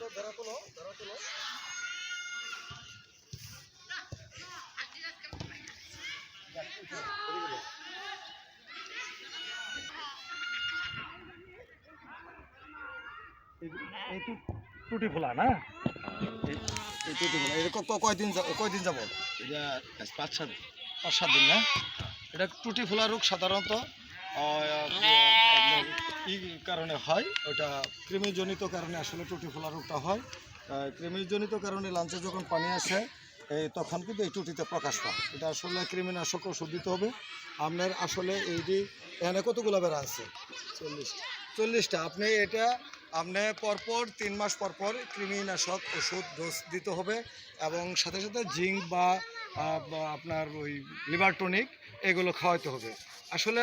তো ধরা তোলো ধরা তোলো। টুটি ফোলা না? টুটি ফোলা এটা কয়দিন কয়দিন যাব এটা পাঁচ সাত পাঁচ সাত দিন না? এটা টুটি ফোলা রোগ সাধারণত কারণে হয়, ওটা কৃমিজনিত কারণে আসলে টুটি ফোলা রোগটা হয়। কৃমিজনিত কারণে লাঞ্চে যখন পানি আসে এই তখন কিন্তু এই টুটিতে প্রকাশ পায়। এটা আসলে কৃমিনাশক ওষুধ দিতে হবে। আপনার আসলে এই যে এখানে কতগুলো বেড়া আছে? চল্লিশটা। চল্লিশটা। আপনি এটা, আপনি পরপর তিন মাস পরপর কৃমিনাশক ওষুধ ডোজ দিতে হবে এবং সাথে সাথে জিঙ্ক বা বা আপনার ওই লিভার টনিক এগুলো খাওয়াতে হবে। আসলে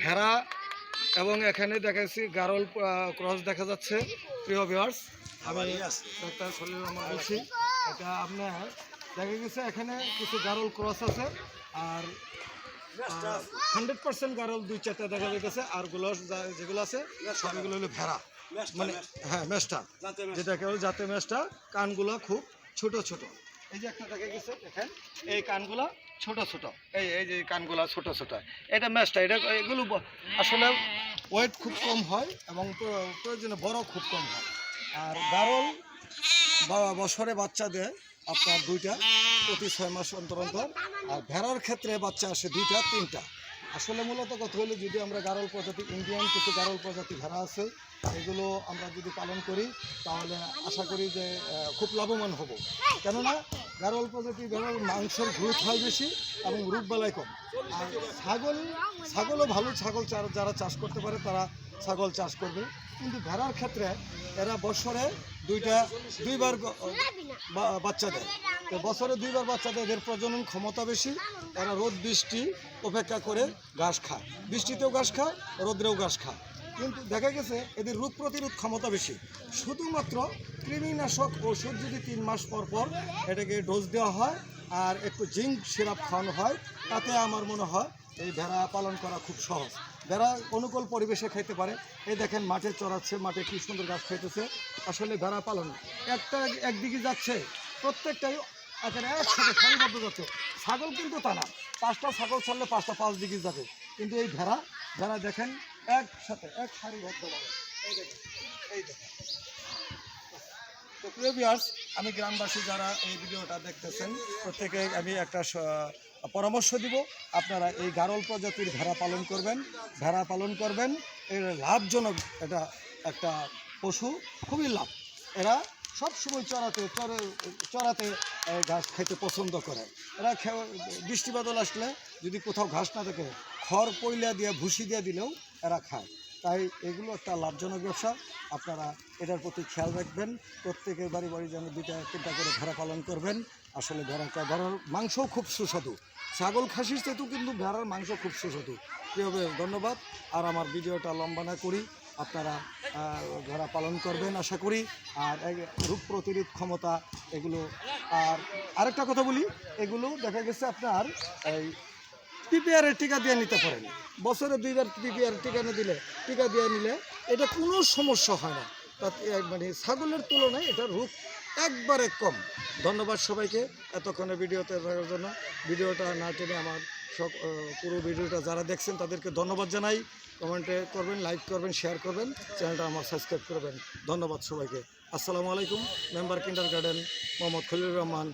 ভেড়া এবং এখানে দেখাচ্ছি গারল ক্রস দেখা যাচ্ছে প্রিয় ভিউয়ার্স আমি ডাক্তার সলিল রহমান বলছি এটা আপনার দেখা গেছে এখানে কিছু গারল ক্রস আছে আর হান্ড্রেড পার্সেন্ট গারল দুই চারটা দেখা যাইতেছে আরগুলো যেগুলো আছে সবগুলো হলো ভেড়া। মানে হ্যাঁ মেষটা যেটাকে হলো জাতে মেষটা কানগুলো খুব ছোট ছোট। এই যে একটা দেখা গেছে দেখেন এই কানগুলা ছোট ছোট। এই এই যে কানগুলা ছোট ছোট। এটা মেষটা এটা এগুলো আসলে ওয়েট খুব কম হয় এবং প্র- প্রয়োজনে বড় খুব কম হয়। আর গারল বছরে বাচ্চা দেয় আপনার দুইটা প্রতি ছয় মাস অন্তর অন্তর। আর ভেড়ার ক্ষেত্রে বাচ্চা আসে দুইটা, তিনটা। আসলে মূলত কথা হলো যদি আমরা গারল প্রজাতি, ইন্ডিয়ান কিছু গারল প্রজাতি ভেড়া আছে, এগুলো আমরা যদি পালন করি, তাহলে আশা করি যে খুব লাভবান হব। কেননা গারল প্রজাতি ভেড়ার মাংসের গ্রোথ হয় বেশি এবং রোগবালাই কম। আর ছাগল, ছাগলও ভালো ছাগল যারা চাষ করতে পারে তারা ছাগল চাষ করবে। কিন্তু ভেড়ার ক্ষেত্রে এরা বছরে দুইটা, দুইবার বাচ্চা দেয়। তো বছরে দুইবার বাচ্চা দেয়, এদের প্রজনন ক্ষমতা বেশি। এরা রোদ বৃষ্টি অপেক্ষা করে ঘাস খায়। বৃষ্টিতেও ঘাস খায়, রোদ্রেও ঘাস খায়। কিন্তু দেখা গেছে এদের রোগ প্রতিরোধ ক্ষমতা বেশি। শুধুমাত্র কৃমিনাশক ওষুধ যদি তিন মাস পর পর এটাকে ডোজ দেওয়া হয় আর একটু জিঙ্ক সিরাপ খাওয়ানো হয়, তাতে আমার মনে হয় এই ভেড়া পালন করা খুব সহজ। ভেড়া অনুকূল পরিবেশে খাইতে পারে। এই দেখেন মাঠে চড়াচ্ছে, মাঠে কি সুন্দর গাছ খাইতেছে। আসলে ভেড়া পালন একটা একদিকে যাচ্ছে, প্রত্যেকটাই এখানে একসাথে সারিবদ্ধ যাচ্ছে। ছাগল কিন্তু তা না। পাঁচটা ছাগল ছাড়লে পাঁচটা পাঁচ দিকে যাবে। কিন্তু এই ভেড়া ভেড়া দেখেন একসাথে, এক সারিবদ্ধভাবে এই এই তো প্রিয় আমি গ্রামবাসী যারা এই ভিডিওটা দেখতেছেন, প্রত্যেকে আমি একটা পরামর্শ দিব। আপনারা এই গারল প্রজাতির ভেড়া পালন করবেন, ভেড়া পালন করবেন। এর লাভজনক এটা একটা পশু, খুবই লাভ। এরা সব সময় চড়াতে, চড়ে, চড়াতে ঘাস খেতে পছন্দ করে। এরা বৃষ্টি বাদল আসলে যদি কোথাও ঘাস না থাকে, খড় পয়লা দিয়ে, ভুসি দিয়ে দিলেও এরা খায়। তাই এগুলো একটা লাভজনক ব্যবসা। আপনারা এটার প্রতি খেয়াল রাখবেন। প্রত্যেকের বাড়ি বাড়ি যেন দুইটা, তিনটা করে ভেড়া পালন করবেন। আসলে ভেড়াটা, ভেড়ার মাংসও খুব সুস্বাদু। ছাগল খাসির চেয়েও কিন্তু ভেড়ার মাংস খুব সুস্বাদু। প্রিয়বে ধন্যবাদ। আর আমার ভিডিওটা লম্বা না করি। আপনারা ভেড়া পালন করবেন আশা করি। আর রোগ প্রতিরোধ ক্ষমতা এগুলো, আর আরেকটা কথা বলি। এগুলো দেখা গেছে আপনার এই পিপিআরের টিকা দিয়ে নিতে পারেন। বছরে দুইবার পিপিআর টিকা দিলে, টিকা দিয়ে নিলে এটা কোনো সমস্যা হয় না। তাতে মানে ছাগলের তুলনায় এটা রোগ একবারে কম। ধন্যবাদ সবাইকে এতক্ষণে ভিডিওতে থাকার জন্য। ভিডিওটা না টেনে আমার সব পুরো ভিডিওটা যারা দেখছেন তাদেরকে ধন্যবাদ জানাই। কমেন্টে করবেন, লাইক করবেন, শেয়ার করবেন, চ্যানেলটা আমার সাবস্ক্রাইব করবেন। ধন্যবাদ সবাইকে। আসসালামু আলাইকুম। Member kindergarten Mohammad Khalilur Rahman.